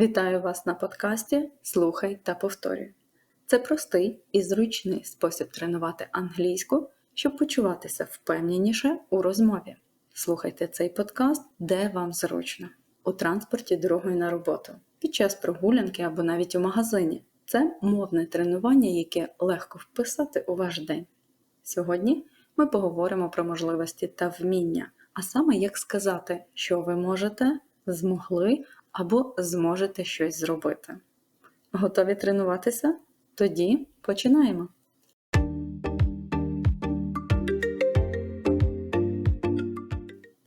Вітаю вас на подкасті Слухай та повторюй. Це простий і зручний спосіб тренувати англійську, щоб почуватися впевненіше у розмові. Слухайте цей подкаст, де вам зручно, у транспорті дорогою на роботу, під час прогулянки або навіть у магазині. Це мовне тренування, яке легко вписати у ваш день. Сьогодні ми поговоримо про можливості та вміння, а саме як сказати, що ви можете, змогли або зможете щось зробити. Готові тренуватися? Тоді починаємо.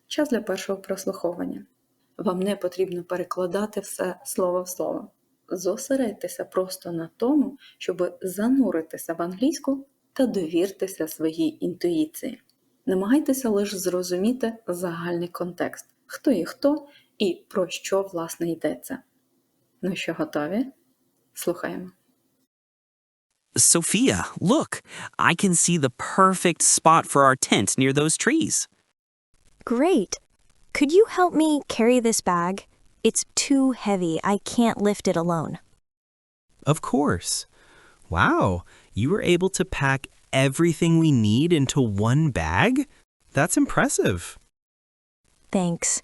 Час для першого прослуховування. Вам не потрібно перекладати все слово в слово. Зосередьтеся просто на тому, щоб зануритися в англійську та довіртеся своїй інтуїції. Намагайтеся лише зрозуміти загальний контекст, хто є хто і про що власне йдеться. Ну що, готові? Слухаємо. Sophia, look, I can see the perfect spot for our tent near those trees. Great. Could you help me carry this bag? It's too heavy. I can't lift it alone. Of course. Wow, you were able to pack everything we need into one bag? That's impressive. Thanks.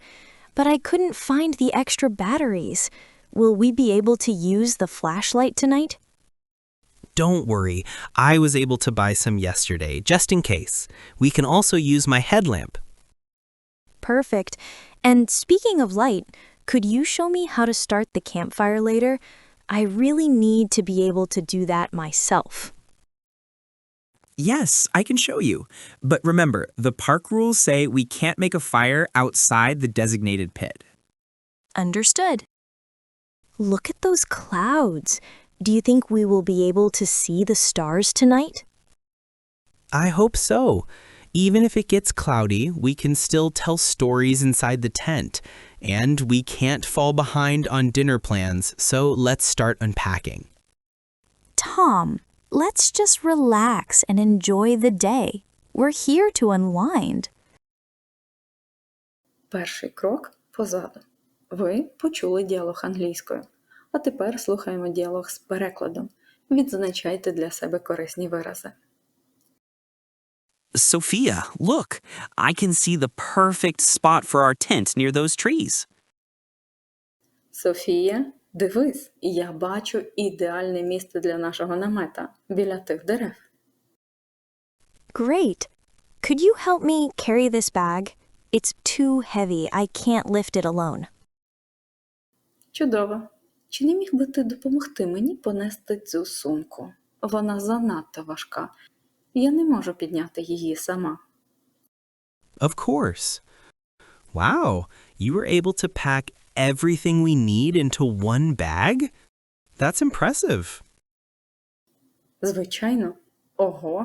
But I couldn't find the extra batteries. Will we be able to use the flashlight tonight? Don't worry, I was able to buy some yesterday, just in case. We can also use my headlamp. Perfect. And speaking of light, could you show me how to start the campfire later? I really need to be able to do that myself. Yes, I can show you. But remember, the park rules say we can't make a fire outside the designated pit. Understood. Look at those clouds. Do you think we will be able to see the stars tonight? I hope so. Even if it gets cloudy, we can still tell stories inside the tent. And we can't fall behind on dinner plans, so let's start unpacking. Tom, let's just relax and enjoy the day. We're here to unwind. Перший крок позаду. Ви почули діалог англійською. А тепер слухаємо діалог з перекладом. Відзначайте для себе корисні вирази. Sophia, look, I can see the perfect spot for our tent near those trees. Софія, дивись, я бачу ідеальне місце для нашого намета біля тих дерев. Great. Could you help me carry this bag? It's too heavy. I can't lift it alone. Чудово. Чи не міг би ти допомогти мені понести цю сумку? Вона занадто важка. Я не можу підняти її сама. Of course. Wow, you were able to pack everything we need into one bag? That's impressive. Звичайно. Ого,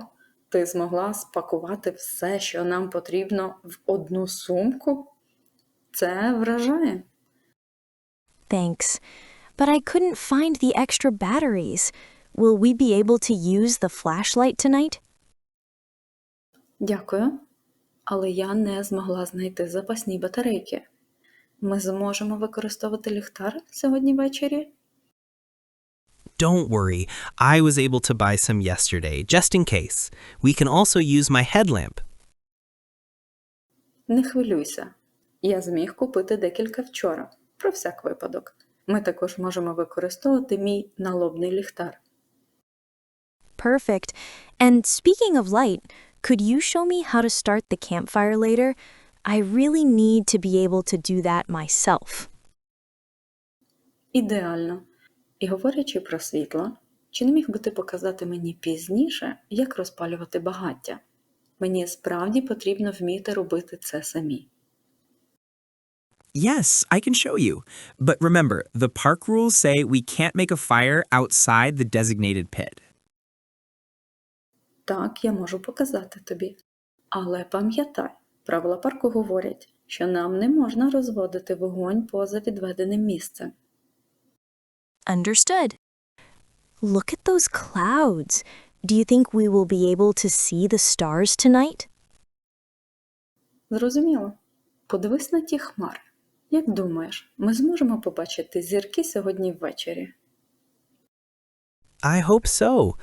ти змогла спакувати все, що нам потрібно в одну сумку? Це вражає. Thanks. But I couldn't find the extra batteries. Will we be able to use the flashlight tonight? Дякую. Але я не змогла знайти запасні батарейки. Ми зможемо використовувати ліхтар сьогодні ввечері? Don't worry, I was able to buy some yesterday, just in case. We can also use my headlamp. Не хвилюйся. Я зміг купити декілька вчора, про всяк випадок. Ми також можемо використовувати мій налобний ліхтар. Perfect. And speaking of light, could you show me how to start the campfire later? I really need to be able to do that myself. Ідеально. І говорячи про світло, чи не міг би ти показати мені пізніше, як розпалювати багаття? Мені справді потрібно вміти робити це самі. Yes, I can show you. But remember, the park rules say we can't make a fire outside the designated pit. Так, я можу показати тобі. Але пам'ятай, правила парку говорять, що нам не можна розводити вогонь поза відведеним місцем. Understood. Look at those clouds. Do you think we will be able to see the stars tonight? Зрозуміло. Подивись на ті хмари. Як думаєш, ми зможемо побачити зірки сьогодні ввечері? I hope so.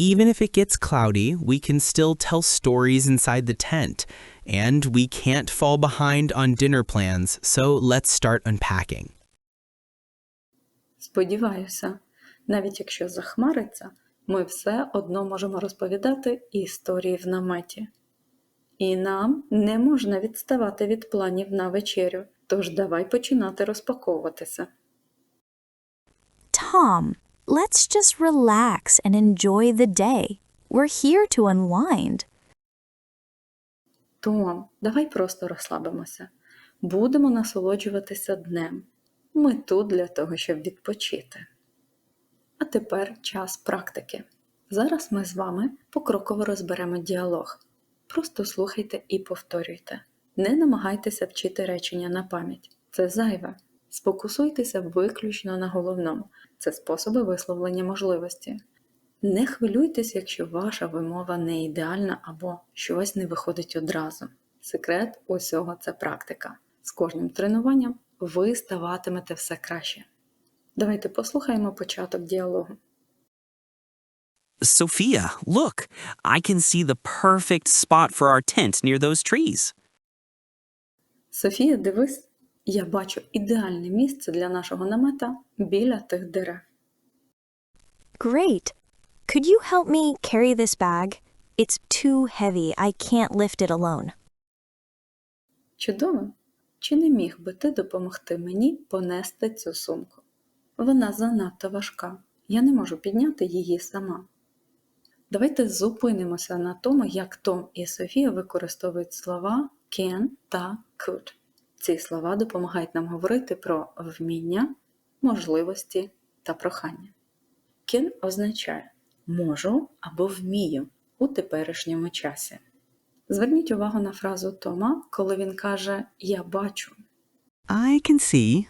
Even if it gets cloudy, we can still tell stories inside the tent. And we can't fall behind on dinner plans, so let's start unpacking. Сподіваюся, навіть якщо захмариться, ми все одно можемо розповідати історії в наметі. І нам не можна відставати від планів на вечерю, тож давай починати розпаковуватися. Tom, let's just relax and enjoy the day. We're here to unwind. Том, давай просто розслабимося. Будемо насолоджуватися днем. Ми тут для того, щоб відпочити. А тепер час практики. Зараз ми з вами покроково розберемо діалог. Просто слухайте і повторюйте. Не намагайтеся вчити речення на пам'ять. Це зайве. Сфокусуйтеся виключно на головному. Це способи висловлення можливості. Не хвилюйтесь, якщо ваша вимова не ідеальна або щось не виходить одразу. Секрет усього це практика. З кожним тренуванням ви ставатимете все краще. Давайте послухаємо початок діалогу. Sophia, look, I can see the perfect spot for our tent near those trees. Софія, дивись, я бачу ідеальне місце для нашого намета біля тих дерев. Great. Could you help me carry this bag? It's too heavy. I can't lift it alone. Чудово! Чи не міг би ти допомогти мені понести цю сумку? Вона занадто важка. Я не можу підняти її сама. Давайте зупинимося на тому, як Том і Софія використовують слова can та could. Ці слова допомагають нам говорити про вміння, можливості та прохання. Can означає можу або вмію у теперішньому часі. Зверніть увагу на фразу Тома, коли він каже Я бачу. I can see.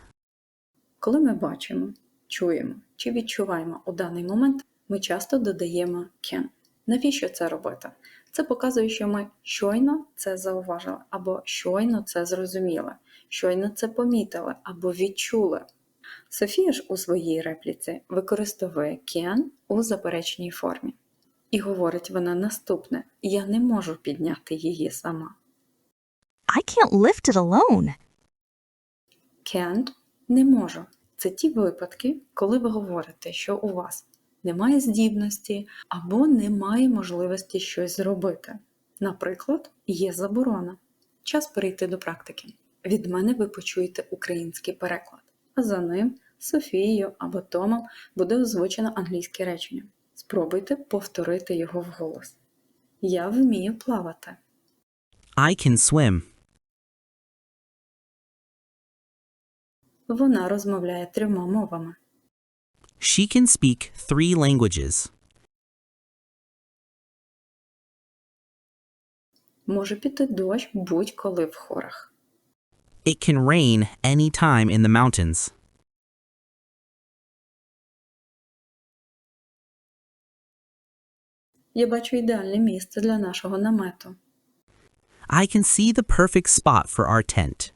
Коли ми бачимо, чуємо чи відчуваємо у даний момент, ми часто додаємо can. Навіщо це робити? Це показує, що ми щойно це зауважили, або щойно це зрозуміли, щойно це помітили або відчули. Софія ж у своїй репліці використовує can у заперечній формі. І говорить вона наступне: Я не можу підняти її сама. I can't lift it alone. Can't – не можу. Це ті випадки, коли ви говорите, що у вас немає здібності або немає можливості щось зробити. Наприклад, є заборона. Час перейти до практики. Від мене ви почуєте український переклад, а за ним Софією або Томом буде озвучено англійське речення. Спробуйте повторити його вголос. Я вмію плавати. I can swim. Вона розмовляє трьома мовами. She can speak three languages. Може піти дощ будь-коли в хорах. It can rain any time in the mountains. Я бачу ідеальне місце для нашого намету. I can see the perfect spot for our tent.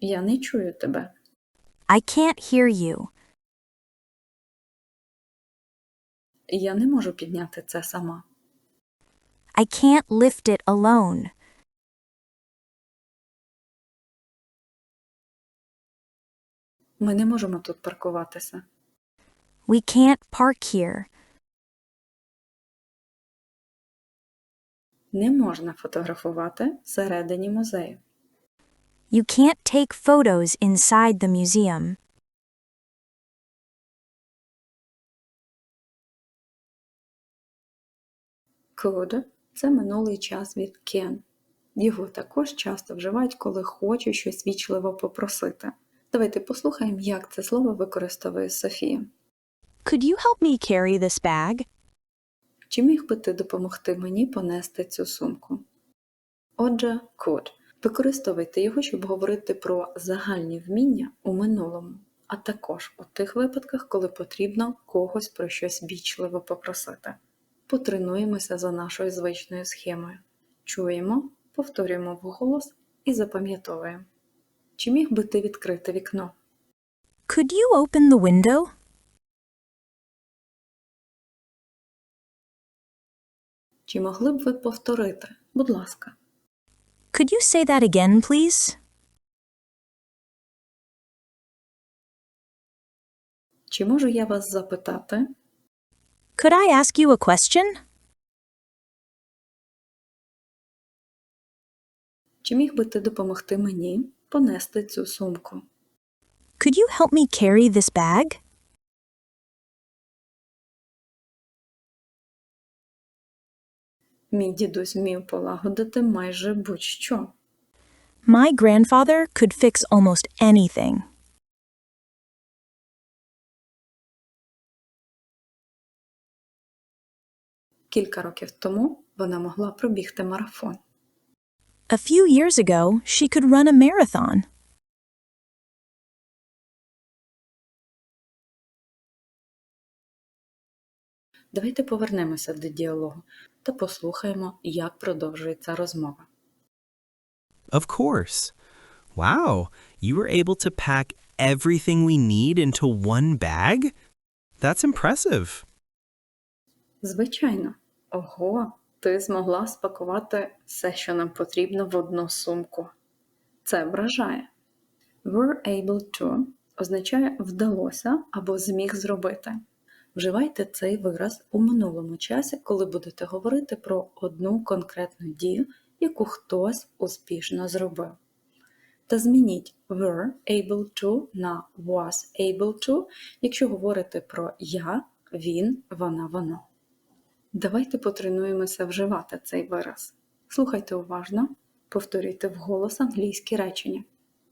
Я не чую тебе. I can't hear you. Я не можу підняти це сама. I can't lift it alone. Ми не можемо тут паркуватися. We can't park here. Не можна фотографувати всередині музею. You can't take photos inside the museum. Could – це минулий час від can. Його також часто вживають, коли хочуть щось вічливо попросити. Давайте послухаємо, як це слово використовує Софія. Could you help me carry this bag? Чи міг би ти допомогти мені понести цю сумку? Отже, could. Використовуйте його, щоб говорити про загальні вміння у минулому, а також у тих випадках, коли потрібно когось про щось вічливо попросити. Потренуємося за нашою звичною схемою. Чуємо, повторюємо вголос і запам'ятовуємо. Чи міг би ти відкрити вікно? Could you open the window? Чи могли б ви повторити? Будь ласка. Could you say that again, please? Чи можу я вас запитати? Could I ask you a question? Чи міг би ти допомогти мені понести цю сумку? Could you help me carry this bag? Мій дідусь вмів полагодити майже будь-що. My grandfather could fix almost anything. Кілька років тому вона могла пробігти марафон. A few years ago, she could run a marathon. Давайте повернемося до діалогу та послухаємо, як продовжується розмова. Of course. Wow, you were able to pack everything we need into one bag? That's impressive. Звичайно. Ого, ти змогла спакувати все, що нам потрібно в одну сумку. Це вражає. Were able to означає вдалося або зміг зробити. Вживайте цей вираз у минулому часі, коли будете говорити про одну конкретну дію, яку хтось успішно зробив. Та змініть were able to на was able to, якщо говорите про я, він, вона, воно. Давайте потренуємося вживати цей вираз. Слухайте уважно, повторюйте вголос англійські речення.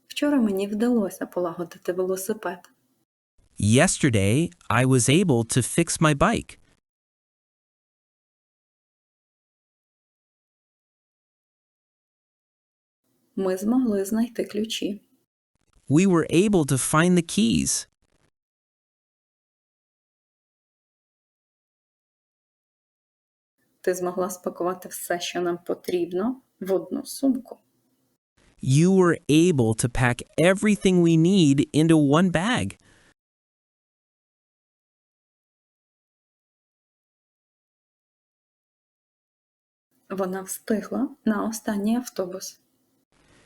Вчора мені вдалося полагодити велосипед. Yesterday, I was able to fix my bike. Ми змогли знайти ключі. We were able to find the keys. Ти змогла спакувати все, що нам потрібно, в одну сумку. You were able to pack everything we need into one bag. Вона встигла на останній автобус.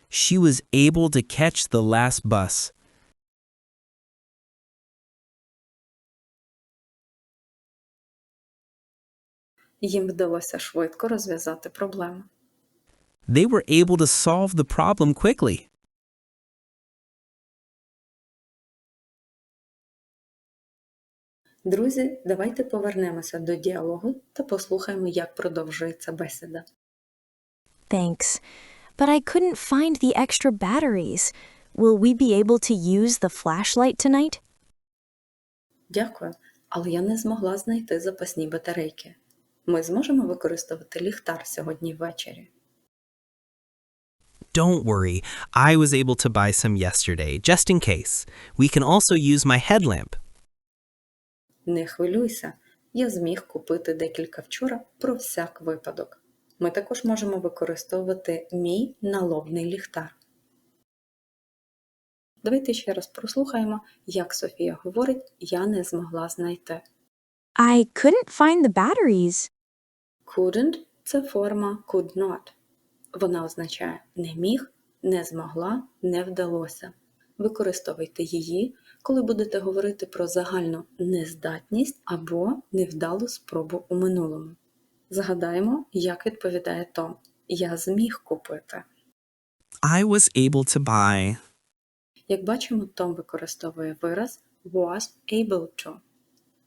She was able to catch the last bus. Їм вдалося швидко розв'язати проблему. They were able to solve the problem quickly. Друзі, давайте повернемося до діалогу та послухаємо, як продовжується бесіда. Thanks. But I couldn't find the extra batteries. Will we be able to use the flashlight tonight? Дякую, але я не змогла знайти запасні батарейки. Ми зможемо використовувати ліхтар сьогодні ввечері. Don't worry, I was able to buy some yesterday, just in case. We can also use my headlamp. Не хвилюйся, я зміг купити декілька вчора про всяк випадок. Ми також можемо використовувати мій налобний ліхтар. Давайте ще раз прослухаємо, як Софія говорить, я не змогла знайти. I couldn't find the batteries. Couldn't – це форма could not. Вона означає не міг, не змогла, не вдалося. Використовуйте її, коли будете говорити про загальну нездатність або невдалу спробу у минулому. Згадаємо, як відповідає Том. Я зміг купити. I was able to buy. Як бачимо, Том використовує вираз was able to.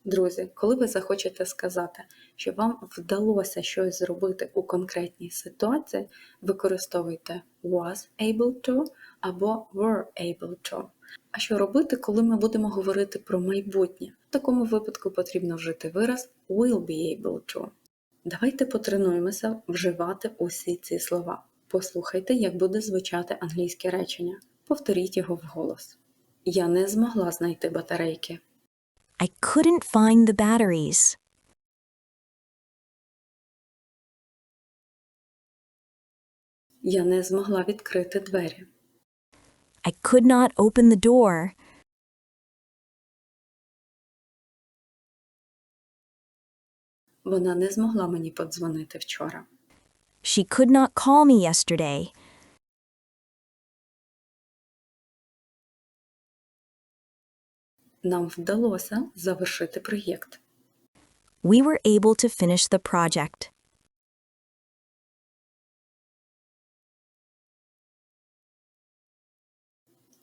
Друзі, коли ви захочете сказати, що вам вдалося щось зробити у конкретній ситуації, використовуйте was able to або were able to. А що робити, коли ми будемо говорити про майбутнє? В такому випадку потрібно вжити вираз will be able to. Давайте потренуємося вживати усі ці слова. Послухайте, як буде звучати англійське речення. Повторіть його вголос. Я не змогла знайти батарейки. I couldn't find the batteries. Я не змогла відкрити двері. I could not open the door. Вона не змогла мені подзвонити вчора. She could not call me yesterday. Нам вдалося завершити проєкт. We were able to finish the project.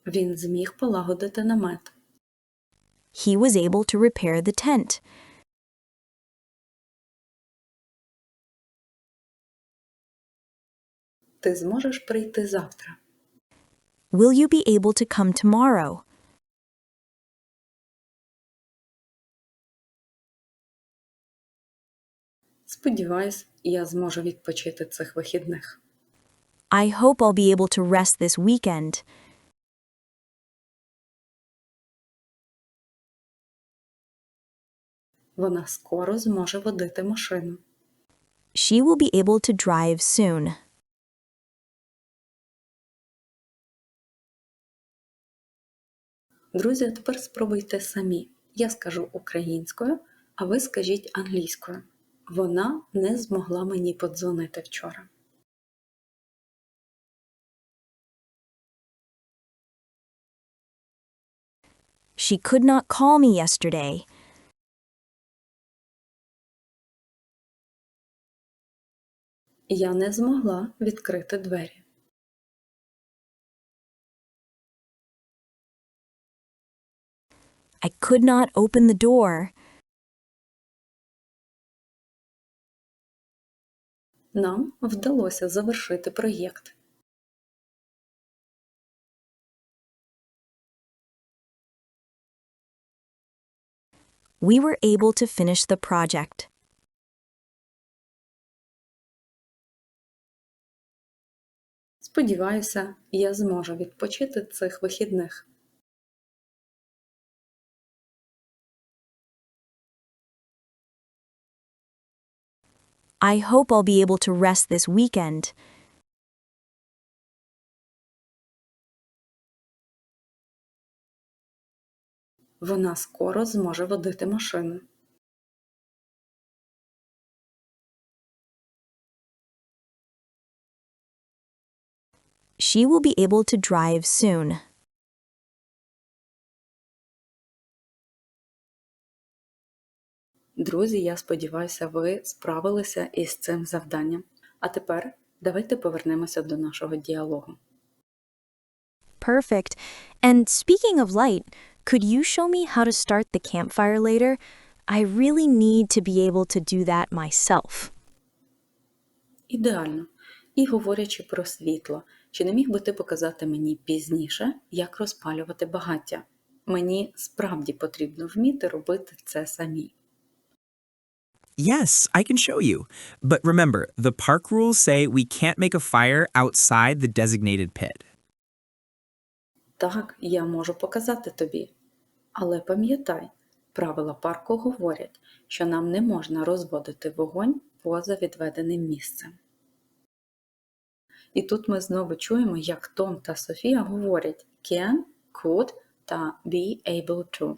Він зміг полагодити намет. He was able to repair the tent. Ти зможеш прийти завтра. Will you be able to come tomorrow? Сподіваюсь, я зможу відпочити цих вихідних. I hope I'll be able to rest this weekend. Вона скоро зможе водити машину. She will be able to drive soon. Друзі, тепер спробуйте самі. Я скажу українською, а ви скажіть англійською. Вона не змогла мені подзвонити вчора. She could not call me yesterday. Я не змогла відкрити двері. I could not open the door. Нам вдалося завершити проєкт. We were able to finish the project. Сподіваюся, я зможу відпочити цих вихідних. I hope I'll be able to rest this weekend. Вона скоро зможе водити машину. She will be able to drive soon. Друзі, я сподіваюся, ви справилися із цим завданням. А тепер давайте повернемося до нашого діалогу. Perfect. And speaking of light, could you show me how to start the campfire later? I really need to be able to do that myself. Ідеально. І говорячи про світло, чи не міг би ти показати мені пізніше, як розпалювати багаття? Мені справді потрібно вміти робити це самі. Yes, I can show you. But remember, the park rules say we can't make a fire outside the designated pit. Так, я можу показати тобі. Але пам'ятай, правила парку говорять, що нам не можна розводити вогонь поза відведеним місцем. І тут ми знову чуємо, як Том та Софія говорять can, could та be able to.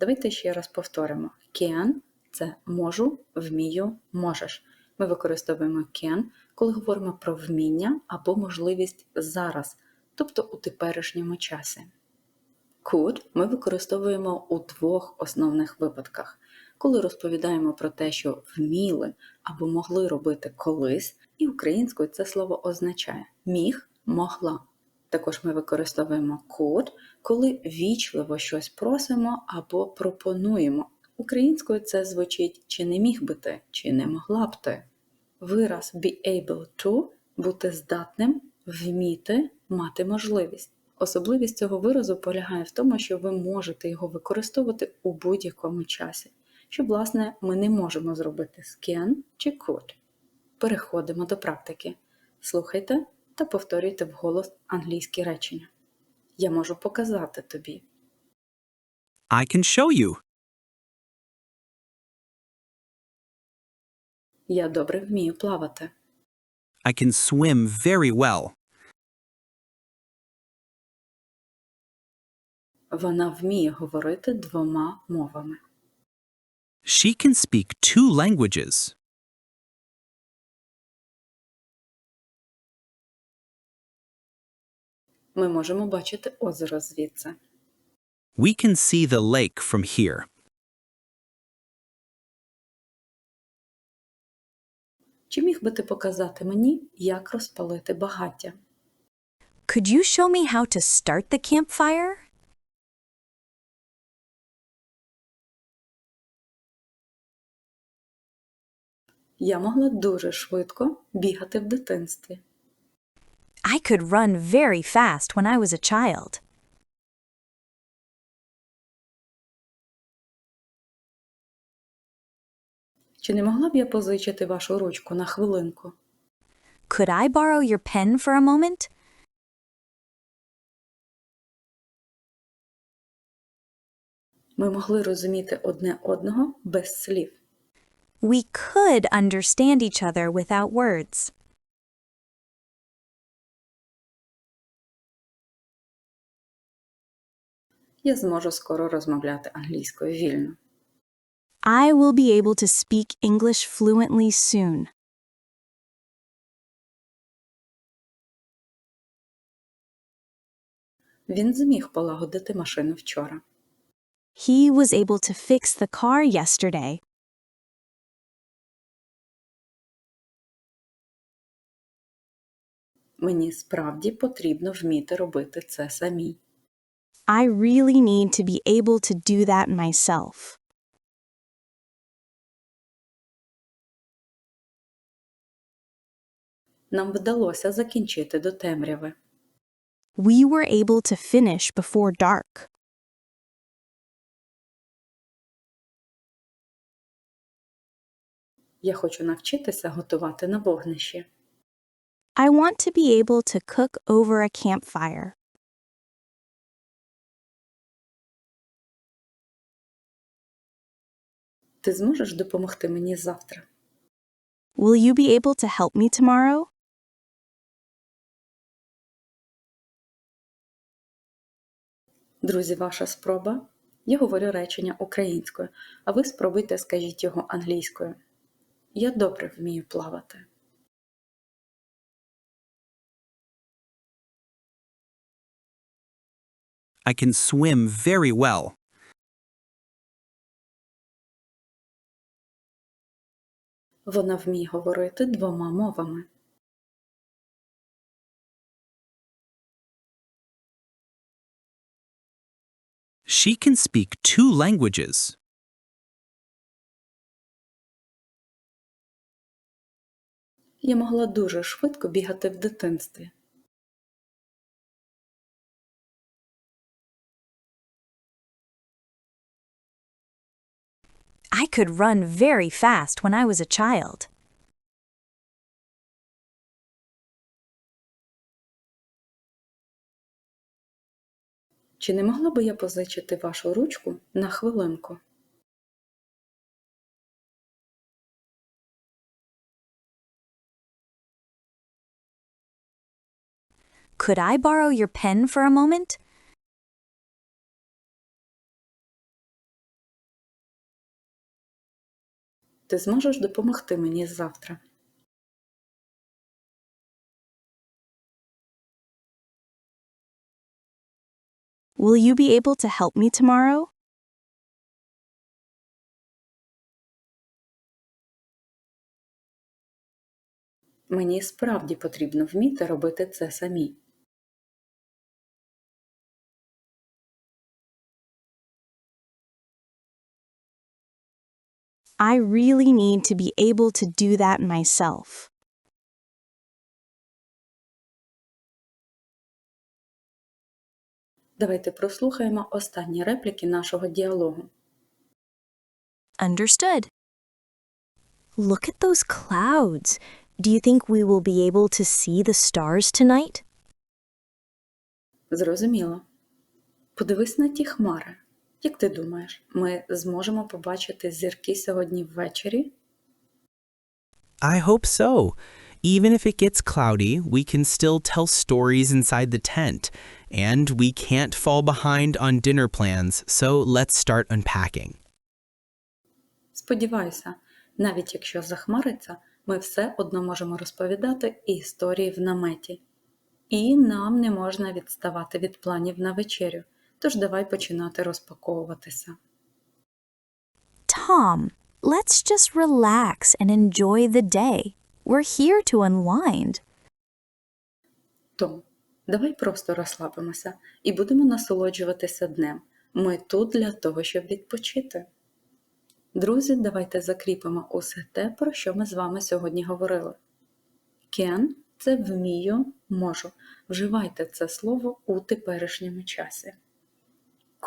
Давайте ще раз повторимо. Can – це можу, вмію, можеш. Ми використовуємо can, коли говоримо про вміння або можливість зараз, тобто у теперішньому часі. Could ми використовуємо у двох основних випадках. Коли розповідаємо про те, що вміли або могли робити колись, і українською це слово означає міг, могла. Також ми використовуємо could, коли вічливо щось просимо або пропонуємо. Українською це звучить чи не міг би ти, чи не могла б ти. Вираз be able to бути здатним, вміти, мати можливість. Особливість цього виразу полягає в тому, що ви можете його використовувати у будь-якому часі, що, власне, ми не можемо зробити з can чи could. Переходимо до практики. Слухайте та повторюйте вголос англійські речення. Я можу показати тобі. I can show you. Я добре вмію плавати. I can swim very well. Вона вміє говорити двома мовами. She can speak two languages. Ми можемо бачити озеро звідси. We can see the lake from here. Чи міг би ти показати мені, як розпалити багаття? Could you show me how to start the campfire? Я могла дуже швидко бігати в дитинстві. I could run very fast when I was a child. Чи не могла б я позичити вашу ручку на хвилинку? Could I borrow your pen for a moment? Ми могли розуміти одне одного без слів. We could understand each other without words. Я зможу скоро розмовляти англійською вільно. I will be able to speak English fluently soon. Він зміг полагодити машину вчора. He was able to fix the car yesterday. Мені справді потрібно вміти робити це самій. I really need to be able to do that myself. Нам вдалося закінчити до темряви. We were able to finish before dark. Я хочу навчитися готувати на вогнищі. I want to be able to cook over a campfire. Ти зможеш допомогти мені завтра? Will you be able to help me tomorrow? Друзі, ваша спроба. Я говорю речення українською, а ви спробуйте скажіть його англійською. Я добре вмію плавати. I can swim very well. Вона вміє говорити двома мовами. She can speak two languages. Я могла дуже швидко бігати в дитинстві. I could run very fast when I was a child. Чи не могла би я позичити вашу ручку на хвилинку? Could I borrow your pen for a moment? Ти зможеш допомогти мені завтра? Will you be able to help me tomorrow? Мені справді потрібно вміти робити це самі. I really need to be able to do that myself. Давайте прослухаємо останні репліки нашого діалогу. Understood. Look at those clouds. Do you think we will be able to see the stars tonight? Зрозуміло. Подивись на ті хмари. Як ти думаєш, ми зможемо побачити зірки сьогодні ввечері? I hope so. Even if it gets cloudy, we can still tell stories inside the tent. And we can't fall behind on dinner plans, so let's start unpacking. Сподіваюся, навіть якщо захмариться, ми все одно можемо розповідати історії в наметі. І нам не можна відставати від планів на вечерю, тож давай починати розпаковуватися. Tom, let's just relax and enjoy the day. We're here to unwind. Том, давай просто розслабимося і будемо насолоджуватися днем. Ми тут для того, щоб відпочити. Друзі, давайте закріпимо усе те, про що ми з вами сьогодні говорили. Can – це вмію, можу. Вживайте це слово у теперішньому часі.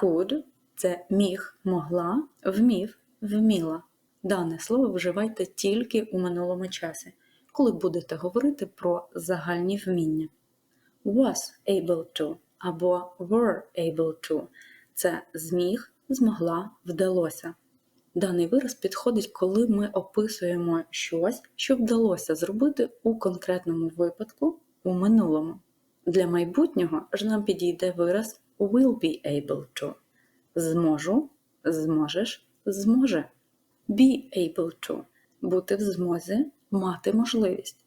Could – це міг, могла, вмів, вміла. Дане слово вживайте тільки у минулому часі, коли будете говорити про загальні вміння. Was able to або were able to – це зміг, змогла, вдалося. Даний вираз підходить, коли ми описуємо щось, що вдалося зробити у конкретному випадку у минулому. Для майбутнього ж нам підійде вираз will be able to. Зможу, зможеш, зможе. Be able to бути в змозі, мати можливість.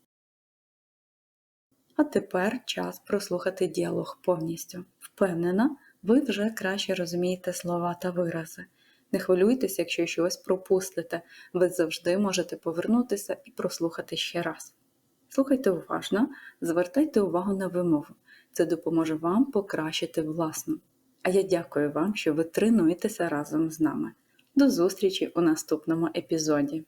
А тепер час прослухати діалог повністю. Впевнена, ви вже краще розумієте слова та вирази. Не хвилюйтесь, якщо щось пропустите, ви завжди можете повернутися і прослухати ще раз. Слухайте уважно, звертайте увагу на вимову. Це допоможе вам покращити власну. А я дякую вам, що ви тренуєтеся разом з нами. До зустрічі у наступному епізоді.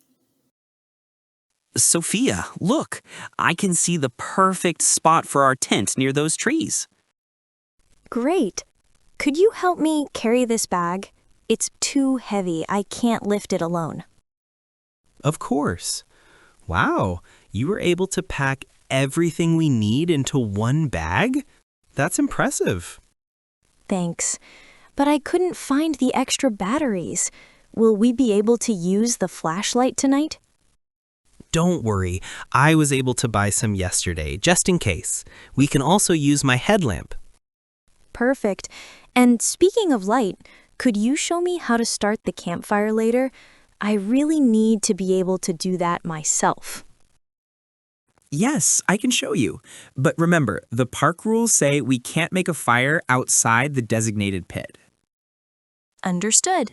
Sophia, look, I can see the perfect spot for our tent near those trees. Great. Could you help me carry this bag? It's too heavy. I can't lift it alone. Of course. Wow, you were able to pack everything we need into one bag? That's impressive. Thanks. But I couldn't find the extra batteries. Will we be able to use the flashlight tonight? Don't worry, I was able to buy some yesterday, just in case. We can also use my headlamp. Perfect. And speaking of light, could you show me how to start the campfire later? I really need to be able to do that myself. Yes, I can show you. But remember, the park rules say we can't make a fire outside the designated pit. Understood.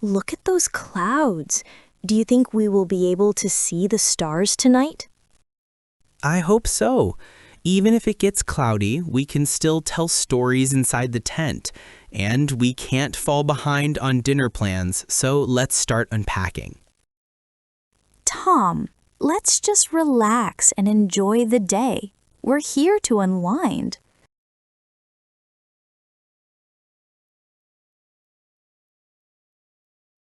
Look at those clouds. Do you think we will be able to see the stars tonight? I hope so. Even if it gets cloudy, we can still tell stories inside the tent. And we can't fall behind on dinner plans, so let's start unpacking. Tom, let's just relax and enjoy the day. We're here to unwind.